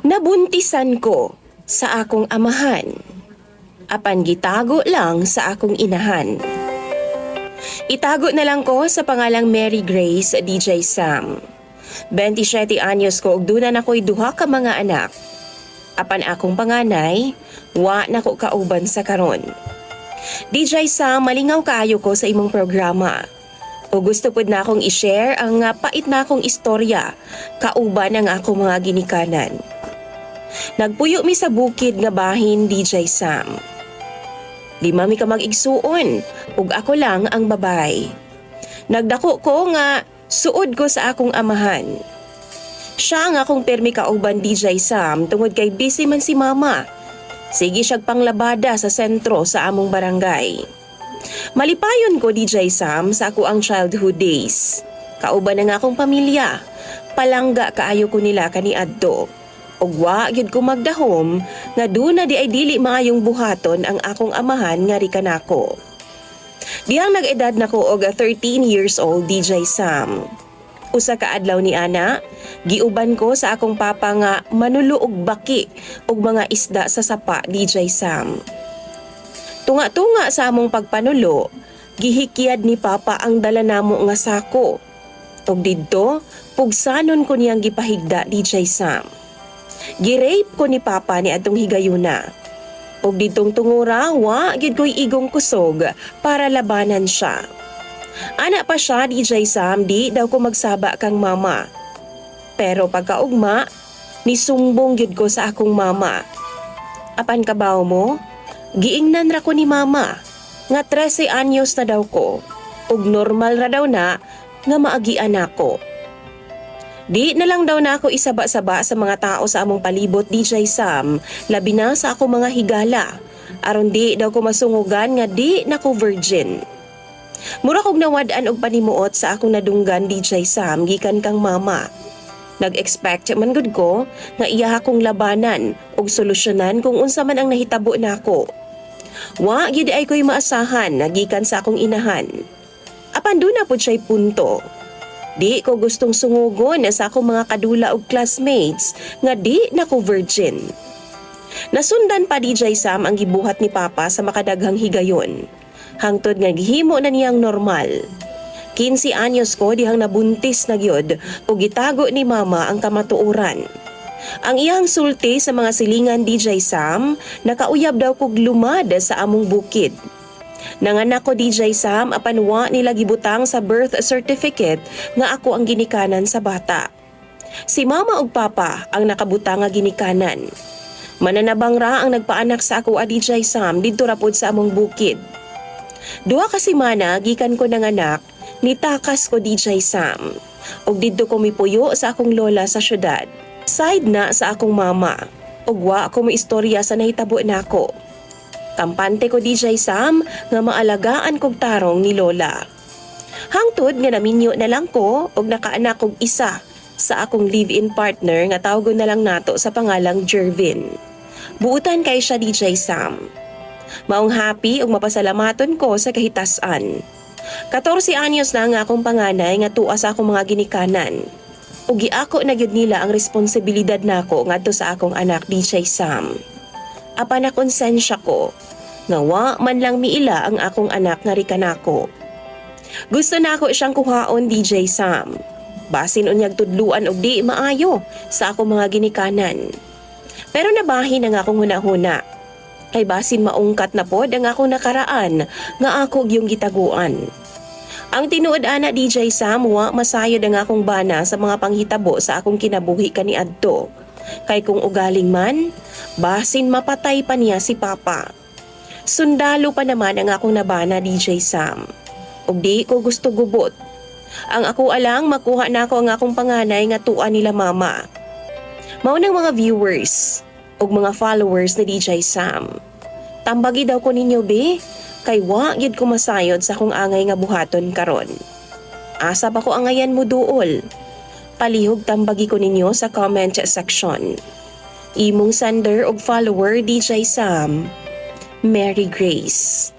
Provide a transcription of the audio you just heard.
Nabuntisan ko sa akong amahan. Apan gitago lang sa akong inahan. Itago na lang ko sa pangalang Mary Grace DJ Sam. 27 anyos ko ug dunan ako'y duha ka mga anak. Apan akong panganay, wa na ko kauban sa karon. DJ Sam, malingaw kaayo ko sa imong programa. O gusto pud na akong i-share ang pait na akong istorya kauban ang akong mga ginikanan. Nagpuyo mi sa bukid nga bahin DJ Sam. Lima mi ka mag-igsuon ug ako lang ang babay. Nagdako ko nga suod ko sa akong amahan. Siya ang akong permi kauban DJ Sam tungod kay busy man si mama. Sige siyag panglabada sa sentro sa among barangay. Malipayon ko DJ Sam sa ako ang childhood days. Kauban na nga akong pamilya. Palangga kaayo ko nila kani adto. Ug wa gyud ko magdahom nga duna di ay dili maayong buhaton ang akong amahan nga rikanako. Diyang nag-edad nako og 13 years old DJ Sam. Usa ka adlaw ni ana, giuban ko sa akong papa nga manulo og baki og mga isda sa sapa DJ Sam. Tunga-tunga sa among pagpanulo, gihikyad ni Papa ang dala namo nga sako. Og didto, pugsanon ko niyang gipahigda DJ Sam. Girape ko ni Papa ni atong higayuna. Og ditong tungura, wa gid ko'y igong kusog para labanan siya. Ana pa siya DJ Sam, di daw ko magsaba kang mama. Pero pagkaugma, nisumbong gyud ko sa akong mama. Apan kabaw mo? Giingnan ra ko ni mama nga 13 anyos na daw ko ug normal ra daw na nga maagian ako. Di na lang daw na ako isaba-saba sa mga tao sa among palibot DJ Sam, labi na sa ako mga higala. Aron di daw ko masungugan nga di na ko virgin. Mura kog nawad-an og panimuot sa akong nadunggan DJ Sam gikan kang mama. Nag-expect man gud ko nga iya akong labanan ug solusyonan kung unsa man ang nahitabo nako. Wa gyud ay ko'y maasahan nagikan sa akong inahan. Apan doon na pud siya'y punto. Di ko gustong sungugon sa akong mga kadula ug classmates nga di na ko virgin. Nasundan pa DJ Sam ang gibuhat ni Papa sa makadaghang higayon. Hangtod nga gihimo na niyang normal. 15 anyos ko dihang nabuntis na gyud ug gitago ni Mama ang kamatuoran. Ang iyang sulti sa mga silingan DJ Sam, nakauyab daw kog lumad sa among bukid. Nanganak ko DJ Sam apan wa nila gibutang sa birth certificate nga ako ang ginikanan sa bata. Si mama ug papa ang nakabutang nga ginikanan. Mananabang ra ang nagpaanak sa ako DJ Sam didto ra pod sa among bukid. Duha ka semana gikan ko nanganak, nitakas ko DJ Sam. Og didto ko mipuyo sa akong lola sa syudad. Side na sa akong mama. Og wa ako mo istorya sa nahitabo nako. Kampante ko DJ Sam nga maalagaan kog tarong ni Lola. Hangtod nga naminyo na lang ko og nakaanak kog isa sa akong live-in partner nga tawgon na lang nato sa pangalang Jervin. Buutan kay siya DJ Sam. Maong happy ug mapasalamaton ko sa kahitasan. 14 anyos na nga akong panganay nga tuwa sa akong mga ginikanan. Ug giako na gyud nila ang responsibilidad nako ngadto sa akong anak DJ Sam. Apa na konsensya ko nga wa man lang miila ang akong anak nga rikanako. Gusto na ako siyang kuhaon DJ Sam. Basin unyag tudluan og di maayo sa akong mga ginikanan. Pero nabahin ang akong hunahuna. Kay basin maungkat na pod ang akong nakaraan nga ako yung gitaguan. Ang tinuod ana DJ Sam wa masayod ang akong bana sa mga panghitabo sa akong kinabuhi kani adto. Kay kung ugaling man, basin mapatay pa niya si Papa. Sundalo pa naman ang akong nabana DJ Sam. Ug di ko gusto gubot. Ang ako alang makuha na ako ang akong panganay nga tuwa nila mama. Mao ng mga viewers ug mga followers ni DJ Sam. Tambagi daw ko ninyo be, kay wa gyud ko masayod sa akong angay nga buhaton karon. Asa pa ko angayan mo duol? Palihog tambagi ko ninyo sa comment section. Imong sender og follower DJ Sam, Mary Grace.